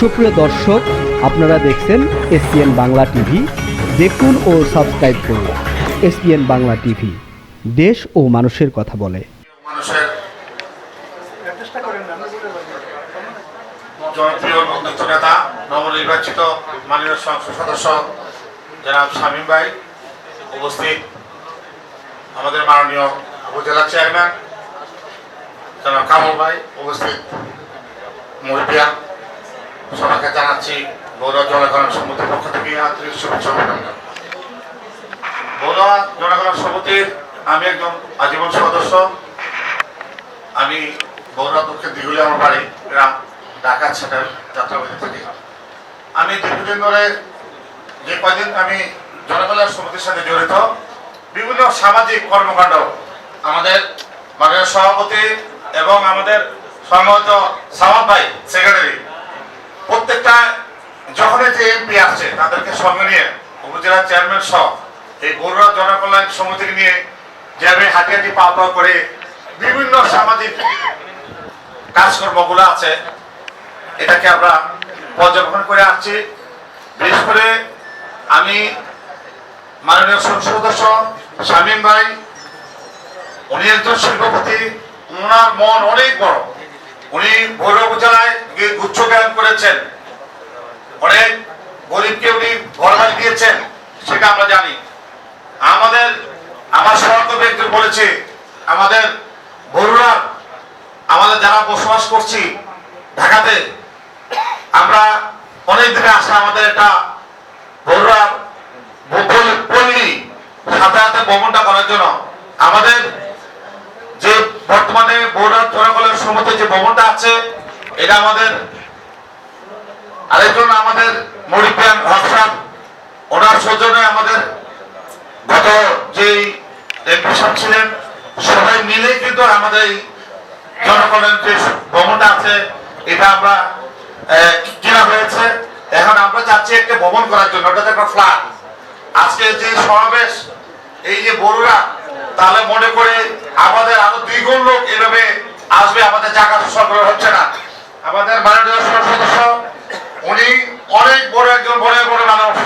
সুপ্রিয় দর্শক, আপনারা দেখছেন এসপিএন বাংলা টিভি। দেখুন ও সাবস্ক্রাইব করুন এসপিএন বাংলা টিভি। দেশ ও মানুষের কথা বলে। জনপ্রিয় নবনির্বাচিত মাননীয় সংসদ সদস্য, জনাব শামীম ভাই উপস্থিত। আমাদের মাননীয় উপজেলা চেয়ারম্যান, জনাব কামল ভাই উপস্থিত। মহিবিয়ান সবাইকে জানাচ্ছি গৌরব জনগণ সমিতির পক্ষ থেকে আন্তরিক শুভেচ্ছা অভিনন্দন। জনগণ সমিতির আমি একজন আজীবন সদস্য। আমি বড়ুয়া দক্ষিণ দিগুলি আমার বাড়ি, গ্রাম, ঢাকা সেটার যাত্রাবাড়ি থেকে। আমি দীর্ঘদিন ধরে যে কয়দিন আমি জনকল্যাণ সমিতির সাথে জড়িত, বিভিন্ন সামাজিক কর্মকাণ্ড আমাদের মাননীয় সভাপতি এবং আমাদের সম্মানিত সামাদ ভাই সেক্রেটারি প্রত্যেকটা যখনই যে এমপি আসছে, তাদেরকে সঙ্গে নিয়ে উপজেলা চেয়ারম্যান সহ এই বড়ুয়া জনকল্যাণ সমিতিকে নিয়ে যেভাবে হাঁটি হাঁটি পা পা করে বিভিন্ন সামাজিক কাজকর্মগুলো আছে, এটাকে আমরা পর্যবেক্ষণ করে আসছি। বিশেষ করে আমি মাননীয় সংসদ সদস্য শামীম ভাই, উনি একজন শিল্পপতি ওনার মন অনেক বড়। উনি ভৈরব উপজেলায় গুচ্ছ জ্ঞান করেছেন। অনেক গরিবকে উনি ঘর দিয়েছেন, সেটা আমরা জানি। আমাদের, আমার সহকর্মী একজন বলেছে, আমাদের বরুড়া আমাদের যারা বসবাস করছি ঢাকাতে, আমরা অনেক দিনে আসা আমাদের একটা বকুল- পল্লী সাথে ভ্রমণটা করার জন্য। আমাদের যে বর্তমানে বরুড়ার জনকলের সমিতি যে ভবনটা আছে এটা আমাদের আরেকজন আমাদের মরিপিয়ান হকসান ওনার সৌজন্যে আমাদের গত যেই এমপি ছিলেন, সবাই মিলে কিন্তু আমাদের এই জনগণের যে ভবনটা আছে, এটা আমরা কেনা হয়েছে। এখন আমরা চাচ্ছি একটা ভবন করার জন্য, ওটাতে একটা ফ্ল্যাট আজকে যে সমাবেশ, এই যে বড়ুরা, তাহলে মনে করে আমাদের আরও দ্বিগুণ লোক এভাবে আসবে, আমাদের জায়গা সরবরাহ হচ্ছে না। আমাদের সংসদ সদস্য, উনি অনেক বড় একজন বড় বড় মানুষ।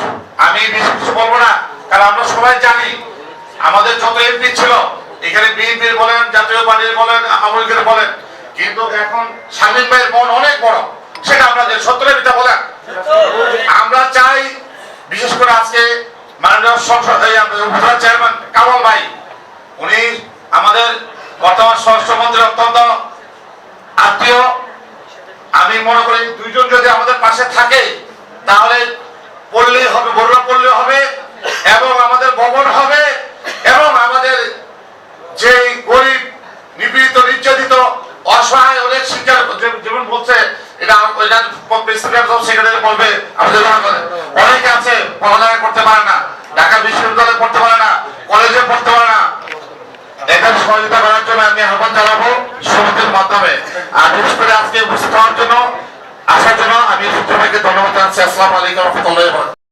আমি বেশি কিছু বলব না, কারণ আমরা সবাই জানি, আমাদের যত এমপি ছিল, এখানে বিএনপির বলেন, জাতীয় পার্টির বলেন, আওয়ামী বলেন, কিন্তু এখন স্বামীন ভাইয়ের মন অনেক বড়, সেটা আপনাদের সত্তরের ভিতরে বলেন। আমরা চাই, বিশেষ করে আজকে মাননীয় সংসদ চেয়ারম্যান কামাল ভাই, উনি আমাদের বর্তমান স্বরাষ্ট্রমন্ত্রী অত্যন্ত মনে করি দুইজন যদি আমাদের পাশে থাকে, তাহলে পড়লেই হবে বড়ুয়া পড়লে হবে, এবং আমাদের ভবন হবে, এবং আমাদের যে গরিব, নিপীড়িত, নির্যাতিত, অসহায়, অনেক শিক্ষা যে- যেমন বলছে, এটা আমাদের আছে করতে পারে না, ঢাকা বিশ্ববিদ্যালয়ে পড়তে পারে না, কলেজে পড়তে পারে না। সহযোগিতা আমি আহ্বান জানাব, সমিতির মাধ্যমে আর বিশেষ করে আজকে উপস্থিত হওয়ার জন্য, আসার জন্য আমি সূত্রভাইকে ধন্যবাদ জানাচ্ছি। আসসালাম আলাইকুম রহমতুল্লাহ